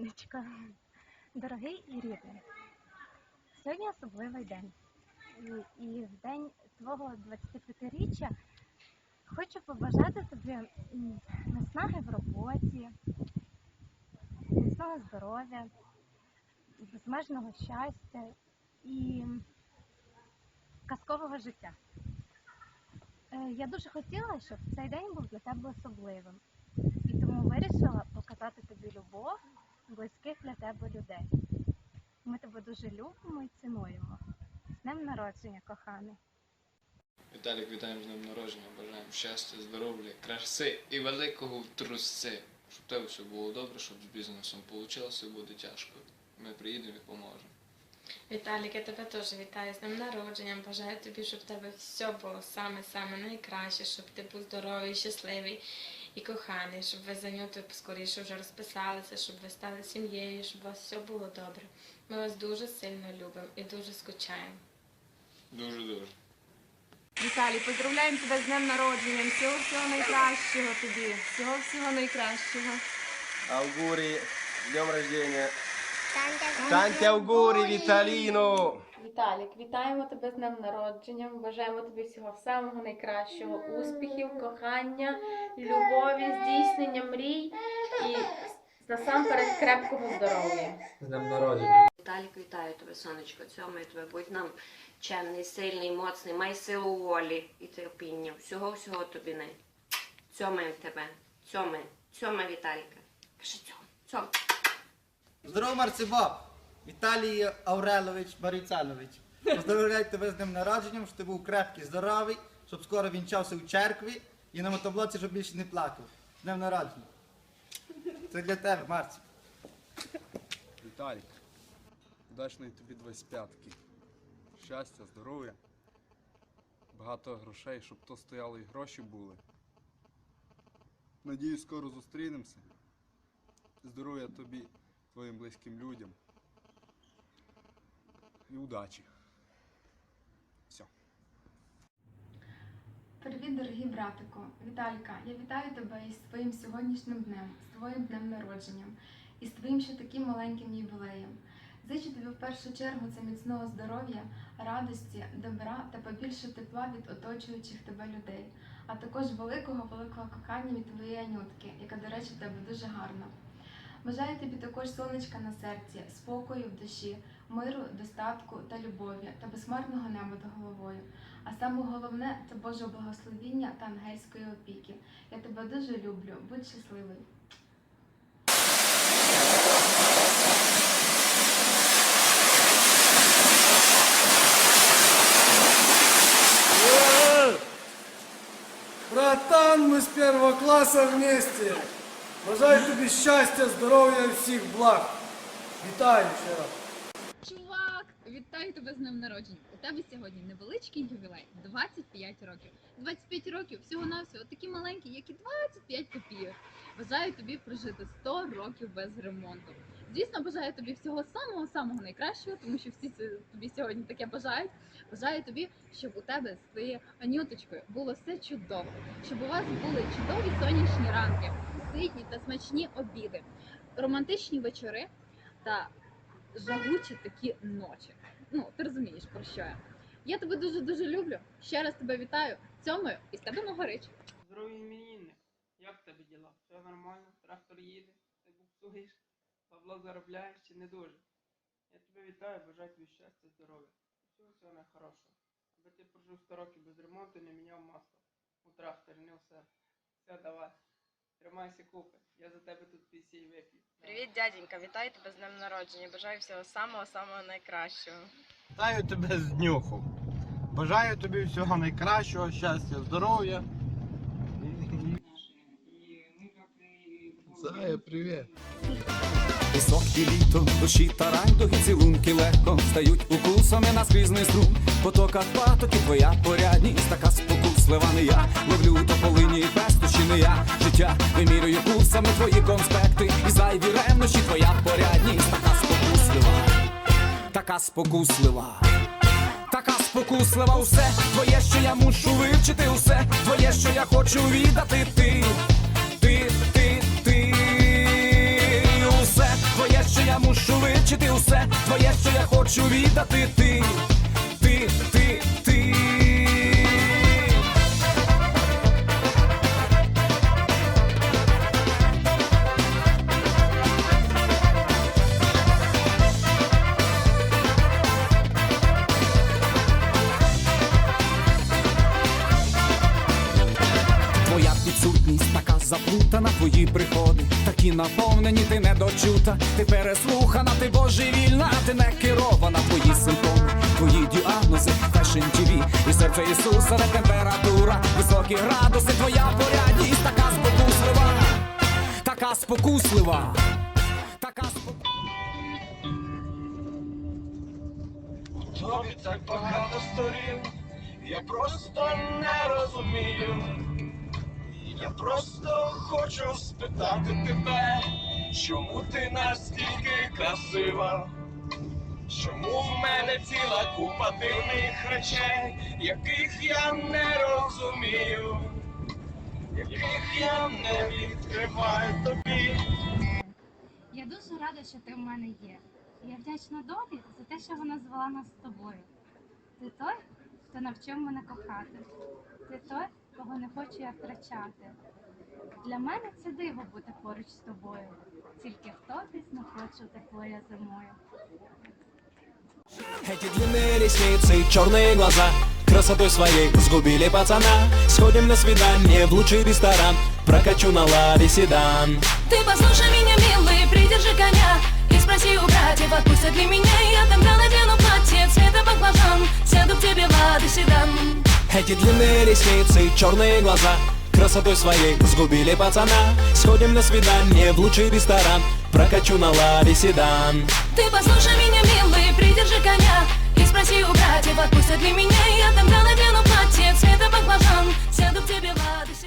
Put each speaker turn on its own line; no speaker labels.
сонечко. Дорогий і рідний. Сьогодні особливий день. І, і в день твого 25-річчя хочу побажати тобі наснаги в роботі, міцного здоров'я, безмежного щастя і казкового життя. Е, Я дуже хотіла, щоб цей день був для тебе особливим. І тому вирішила показати тобі любов близьких для тебе людей. Ми тебе дуже любимо і цінуємо. З днем народження, коханий.
Віталік, вітаємо з днем народження, бажаємо щастя, здоров'я, краси і великого трусці. Щоб тебе все було добре, щоб з бізнесом вийшло, і буде тяжко. Ми приїдемо і поможемо.
Віталік, я тебе теж вітаю з днем народження. Бажаю тобі, щоб в тебе все було саме-саме найкраще, щоб ти був здоровий, щасливий і коханий, щоб ви за нього скоріше вже розписалися, щоб ви стали сім'єю, щоб у вас все було добре. Ми вас дуже сильно любимо і дуже скучаємо.
Дуже-дуже.
Віталій, поздравляємо тебе з днем народження. Всього всього найкращого тобі. Всього всього найкращого.
Auguri, с днем рождения. Tanti auguri, Vitalino!
Віталік, вітаємо тебе з днем народження. Бажаємо тобі всього самого найкращого, успіхів, кохання, любові, здійснення мрій і насамперед крепкого здоров'я.
З днем народження.
Віталік, вітаю тебе, сонечко. Цьому і тебе будь нам чемний, сильний, моцний, май силу волі і терпіння. Всього всього тобі не. Цьомаємо тебе. Цьоми. Цьома Віталіка. Кажи цьом. Цьом.
Здорово, Марцибаб! Віталій Аврелович Барицанович. Поздравляю тебе з днем народженням, щоб ти був крепкий, здоровий, щоб скоро вінчався у черкві і на мотоблоці, щоб більше не плакав. З днем народження. Це для тебе, Марці.
Віталік, удачної тобі 25-ки. Щастя, здоров'я, багато грошей, щоб то стояло і гроші були. Надіюсь, скоро зустрінемося. Здоров'я тобі, твоїм близьким людям. І удачі. Все.
Привіт, дорогі братику. Віталіка, я вітаю тебе із твоїм сьогоднішнім днем, з твоїм днем народженням і з твоїм ще таким маленьким ювілеєм. Зичу тобі в першу чергу це міцного здоров'я, радості, добра та побільше тепла від оточуючих тебе людей, а також великого великого кохання від твоєї анютки, яка, до речі, в тебе дуже гарна. Бажаю тобі також сонечка на серці, спокою в душі, миру, достатку та любові та безмарного неба над головою. А саме головне це Божого благословіння та ангельської опіки. Я тебе дуже люблю. Будь щасливий.
Братан, мы с первого класса вместе. Бажаю тобі щастя, здоров'я і всіх благ. Вітаю ще раз.
Вітаю тебе з днем народження. У тебе сьогодні невеличкий ювілей 25 років. 25 років всього навсього такі маленькі, як і 25 копійок. Бажаю тобі прожити 100 років без ремонту. Звісно, бажаю тобі всього самого самого найкращого, тому що всі тобі сьогодні таке бажають. Бажаю тобі, щоб у тебе з твоєю анюточкою було все чудово, щоб у вас були чудові сонячні ранки, ситні та смачні обіди, романтичні вечори та жагучі такі ночі. Ну, ти розумієш про що я. Я тебе дуже дуже люблю. Ще раз тебе вітаю. Цьомою і з тебе могорич.
Здоровий іменинник. Як тебе діла? Все нормально? Трактор їде, ти буксуєш, бабло заробляєш чи не дуже? Я тебе вітаю, бажаю тобі щастя, здоров'я. Всього всього найхорошого. Аби ти прожив 100 років без ремонту не міняв масло. У тракторі, не себе. Все, давай. Тримайся купи. Я за тебе тут пісій вип'ю.
Привіт, дяденька, вітаю тебе з днем народження. Бажаю всього самого самого найкращого.
Вітаю тебе з днюху. Бажаю тобі всього найкращого, щастя, здоров'я.
Зая, привіт.
Пісок і літо, душі та райдуги, цілунки легко стають укусами на скрізний струм. Потока патоки, твоя порядність, така спокуслива не я. Ловлю Життя. Вимірюю курсами твої конспекти. І зайві ревнощі, твоя порядність, така спокуслива, така спокуслива. Така спокуслива, усе. Твоє, що я мушу вивчити, усе. Твоє, що я хочу віддати. Ти, ти, ти, ти, усе. Твоє, душу вивчити усе. Твоє, що я хочу віддати. Ти, ти, твої приходи. Такі наповнені, ти недочута, ти переслухана, ти божевільна, ти не керована, твої симптоми, твої діагнози, фешн ТВ і серце Ісуса, де температура, високі градуси, твоя порядність. Така спокуслива, така спокуслива, така спокуслива.
Так багато сторін, я просто не розумію. Я просто хочу спитати тебе, чому ти настільки красива? Чому в мене ціла купа дивних речей, яких я не розумію, яких я не відкриваю тобі.
Я дуже рада, що ти в мене є. Я вдячна долі за те, що вона звела нас з тобою. Ти той, хто навчив мене кохати. Ти той, кого не хочу я втрачати. Для мене це диво бути поруч з тобою. Тільки в тобі знаходжу тепло я зимою.
Эти длинные ресницы, черные глаза Красотой своей сгубили пацана Сходим на свидание в лучший ресторан Прокачу на ладе седан
Ты послушай меня, милый, придержи коня И спроси у братьев, отпустят ли меня Я тогда надену платье цвета баклажан Сяду к тебе в лады седан
Эти длинные ресницы, черные глаза. Красотой своей сгубили пацана. Сходим на свидание в лучший ресторан. Прокачу на лаве седан.
Ты послушай меня, милый, придержи коня. И спроси у братьев, отпустят ли меня. Я там дала гляну платье цвета баклажан. Сяду к тебе в ладу